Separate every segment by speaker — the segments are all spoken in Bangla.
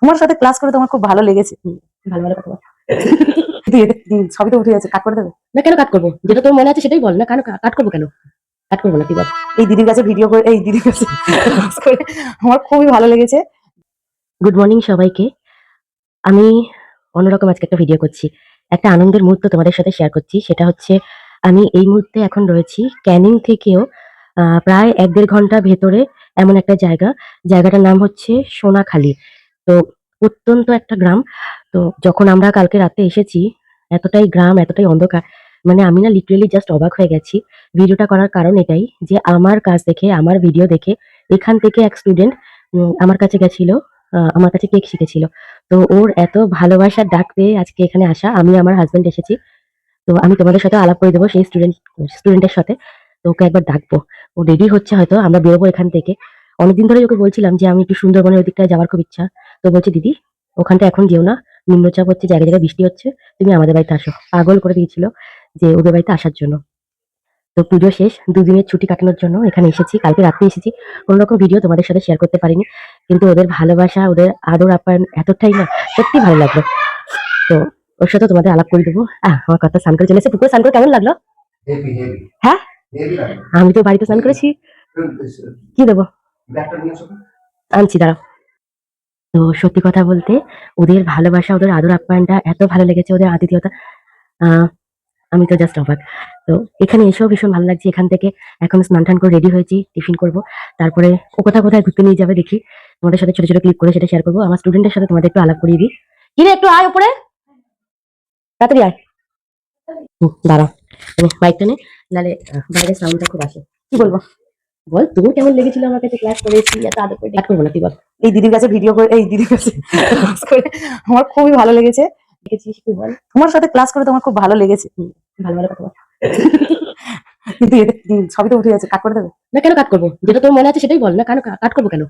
Speaker 1: তোমার সাথে ক্লাস করে তোমার খুব ভালো লেগেছে।
Speaker 2: ভালো ভালো কথা
Speaker 1: সবই তো উঠে যাচ্ছে কাট করে দেবে?
Speaker 2: না কেন কাট করব? যেটা তোর মনে আছে সেটাই বল। না কেন কাট করব কেন? কাট করব না কি বল?
Speaker 1: এই দিদির কাছে ভিডিও করে এই দিদির কাছে আমার খুবই ভালো লেগেছে।
Speaker 2: গুড মর্নিং সবাইকে। আমি অন্যরকম আজকে একটা ভিডিও করছি। একটা আনন্দের মুহূর্ত তোমাদের সাথে শেয়ার করছি। সেটা হচ্ছে আমি এই মুহূর্তে এখন রয়েছি ক্যানিং থেকেও প্রায় এক দেড় ঘণ্টা ভেতরে এমন একটা জায়গা। জায়গাটার নাম হচ্ছে সোনাখালি। তো অত্যন্ত একটা গ্রাম। তো যখন আমরা কালকে রাতে এসেছি, এতটাই গ্রাম, এতটাই অন্ধকার মানে আমি না লিটারেলি জাস্ট অবাক হয়ে গেছি। ভিডিওটা করার কারণ এটাই যে আমার কাজ দেখে, আমার ভিডিও দেখে, এখান থেকে এক স্টুডেন্ট আমার কাছে গেছিল আমার কাছে কেক শিখেছিল। তো ওর এত ভালোবাসার ডাক পেয়ে আজকে এখানে আসা। আমি আমার হাজবেন্ড এসেছি। তো আমি তোমাদের সাথে আলাপ করে দেবো সেই স্টুডেন্ট স্টুডেন্টের সাথে। তো ওকে একবার ডাকবো। ও রেডি হচ্ছে হয়তো আমরা বেরোবো এখান থেকে। অনেকদিন ধরে ওকে বলছিলাম যে আমি একটু সুন্দরবনের ওদিকটায় যাওয়ার খুব ইচ্ছা। তো বলছে দিদি ওখানটা এখন যেও না। নিম্নচাপ হচ্ছে জায়গায় জায়গায় বৃষ্টি হচ্ছে। তুমি আমাদের বাড়িতে আসো। পাগল করে দিয়েছিল যে ওদের বাড়িতে আসার জন্য। তো পুজো শেষ দুদিনের ছুটি কাটানোর জন্য এখানে এসেছি। কালকে রাত্রে এসেছি। কোনো রকম ভিডিও তোমাদের সাথে শেয়ার করতে পারিনি। কিন্তু ওদের ভালোবাসা ওদের আদর আপ্যায়ন এতটাই না সত্যি ভালো লাগল। তো ওর সাথে তোমাদের আলাপ করে দেবো। আহ, আমার কথা স্নান করে চলে এসে পুকুরে স্নান করে কেমন লাগল? হ্যাঁ? আমি তো বাড়িতে স্নান করেছি। কি দেবো? আনছি, দাঁড়াও। তো সত্যি কথা বলতে, ওদের ভালোবাসা, ওদের আদর, আপ্যায়নটা এত ভালো লেগেছে, ওদের আতিথেয়তা আমি তো জাস্ট অবাক তো এখানে এসেও ভীষণ ভালো লাগছে। এখান থেকে এখন স্নান টান করে রেডি হয়েছি, টিফিন করব। তারপরে ও কোথায় কোথায় ঘুরতে নিয়ে যাবে দেখি। তোমাদের সাথে ছোট ছোট ক্লিক করে সেটা শেয়ার করব। আমার স্টুডেন্টের সাথে তোমাদের একটু আলাপ করিয়ে দিই। কি রে একটু আয় উপরে। তাড়াতাড়ি আয়। দাঁড়া। বাইকটা নে। আহ, বাইরের সাউন্ডটা খুব আসে। কি বলব? বল তোর কেমন লেগেছিল আমার কাছে ক্লাস করেছি? এত আদর করে কাট করব না তুই বল।
Speaker 1: এই দিদির কাছে ভিডিও করে এই দিদির কাছে করে। আমার খুবই ভালো লেগেছে।
Speaker 2: দেখেছিস তুই বল?
Speaker 1: তোমার সাথে ক্লাস করে তোমার খুব ভালো লেগেছে।
Speaker 2: ভালো ভালো কথা
Speaker 1: কিন্তু সবই তো উঠে যাচ্ছে কাট করে দেবে?
Speaker 2: না কেন কাট করব? যেটা তোর মনে আছে সেটাই বল। না কেন কাট করব কেন?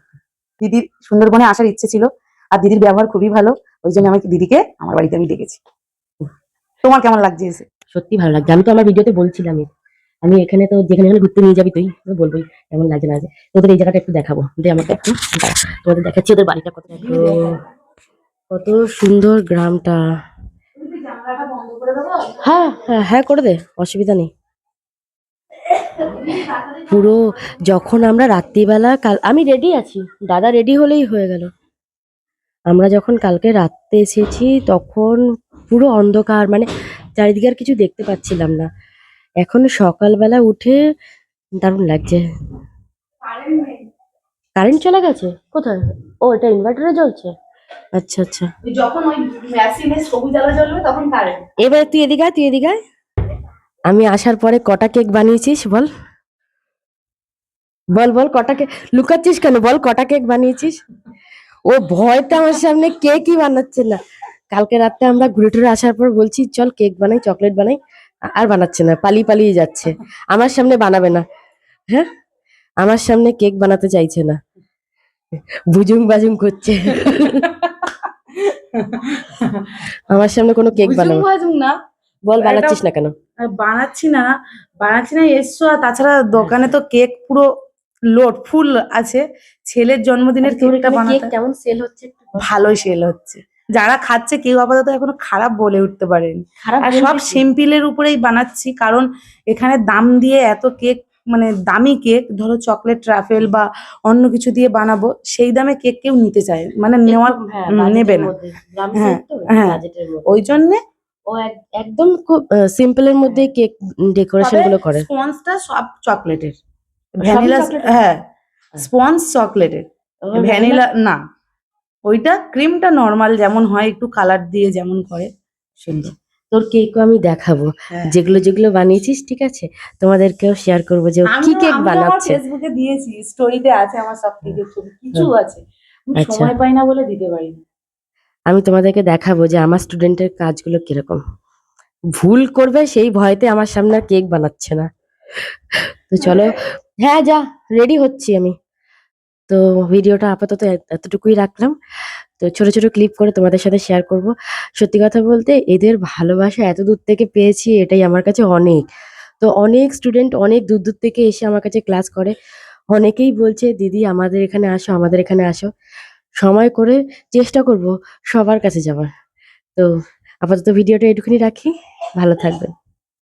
Speaker 1: দিদির সুন্দরবনে আসার ইচ্ছে ছিল আর দিদির ব্যবহার খুবই ভালো ওই জন্য আমি দিদিকে আমার বাড়িতে আমি ডেকেছি। তোমার কেমন লাগছে এসে?
Speaker 2: সত্যি ভালো লাগছে। আমি তো আমার ভিডিওতে বলছিলামই। আমি এখানে তো যেখানে এখানে ঘুরতে নিয়ে যাবি তুই, তো বলবোই, কেমন লাগছে না। তোদের এই জায়গাটা একটু দেখাবো, দে আমাকে একটু তোমাদের দেখাচ্ছি ওদের বাড়িটা কত কত সুন্দর গ্রামটা। হ্যাঁ হ্যাঁ হ্যাঁ করে দে, অসুবিধা নেই। পুরো যখন আমরা রাত্রিবেলা, কাল, আমি রেডি আছি, দাদা রেডি হলেই হয়ে গেল। আমরা যখন কালকে রাত্রে এসেছি, তখন পুরো অন্ধকার মানে চারিদিকে আর কিছু দেখতে পাচ্ছিলাম না। এখন সকালবেলা উঠে দারুণ লাগছে। কারেন্ট চলে গেছে? কোথায়? ও এটা ইনভার্টারে জ্বলছে? আচ্ছা আচ্ছা।
Speaker 1: যখন ওই মেশিনে সবুজ আলো জ্বলবে তখন কারেন্ট
Speaker 2: এবার তুই এদিকে তুই এদিকে। আমি আসার পরে কটা কেক বানিয়েছিস বল? বল বল কটা কেক লুকাচ্ছিস কেন? বল কটা কেক বানিয়েছিস? ও ভয়তে আমার সামনে কেকই বানাচ্ছে না। কালকে রাতে আমরা ঘুরে টুরে আসার পর বলছি চল কেক বানাই চকলেট বানাই। আর বানাচ্ছে না পালিয়ে পালিয়ে যাচ্ছে। আমার সামনে বানাবে না। হ্যাঁ? আমার সামনে কেক বানাতে চাইছে না। বুজুং বাজুং করছে। আমার সামনে কোনো কেক বানাবে
Speaker 1: না।
Speaker 2: বল বানাচ্ছিস না কেন?
Speaker 1: বানাচ্ছি না। বানাচ্ছি না এসছো। আর তাছাড়া দোকানে তো কেক পুরো লোড ফুল আছে। ছেলের জন্মদিনের কেকটা বানাতে
Speaker 2: কেমন সেল হচ্ছে।
Speaker 1: ভালোই সেল হচ্ছে। যারা খাচ্ছে কেউ আপাতত এখনও খারাপ বলে উঠতে পারেনি। আর সব? সিম্পলের উপরেই বানাচ্ছি কারণ এখানে দাম দিয়ে এত কেক মানে দামি কেক ধরো চকলেট ট্রাফেল বা অন্য কিছু দিয়ে বানাবো সেই দামে কেক কেউ নিতে চায় মানে নেওয়ার
Speaker 2: হ্যাঁ,
Speaker 1: নেবে না। হ্যাঁ, হ্যাঁ। ওই জন্যে
Speaker 2: ও একদম খুব সিম্পলের মধ্যে কেক ডেকোরেশনগুলো করে।
Speaker 1: স্পঞ্জটা সব চকলেটের। ভ্যানিলা
Speaker 2: চকলেটের?
Speaker 1: হ্যাঁ স্পঞ্জ চকলেটের। ভ্যানিলা না। ওইটা ক্রিমটা নর্মাল যেমন হয় একটু কালার দিয়ে যেমন করে সুন্দর।
Speaker 2: তোর কেকও আমি দেখাবো। যেগুলো যেগুলো বানিয়েছিস ঠিক আছে? তোমাদেরকেও শেয়ার করব যে ও কি কেক বানাচ্ছে।
Speaker 1: ফেসবুকে দিয়েছি স্টোরিতে আছে আমার সব কেকের ছবি। কিছু আছে? আমি
Speaker 2: আচ্ছা।
Speaker 1: সময় পাই না বলে দিতে পারি
Speaker 2: আমি তোমাদেরকে দেখাবো যে আমার স্টুডেন্টের কাজগুলো কীরকম। ভুল করবে সেই ভয়তে আমার সামনে আর কেক বানাচ্ছে না। তো চলো। হ্যাঁ যা রেডি হচ্ছি আমি। তো ভিডিওটা আপাতত এত- এতটুকুই রাখলাম। তো ছোট ছোট ক্লিপ করে তোমাদের সাথে শেয়ার করব। সত্যি কথা বলতে এদের ভালোবাসা এত দূর থেকে পেয়েছি, এটাই আমার কাছে অনেক। তো অনেক স্টুডেন্ট অনেক দূর দূর থেকে এসে আমার কাছে ক্লাস করে। অনেকেই বলছে, দিদি, আমাদের এখানে আসো, আমাদের এখানে আসো। সময় করে চেষ্টা করব সবার কাছে যাওয়ার। তো আপাতত ভিডিওটা এটুকুনি রাখি। ভালো থাকবেন।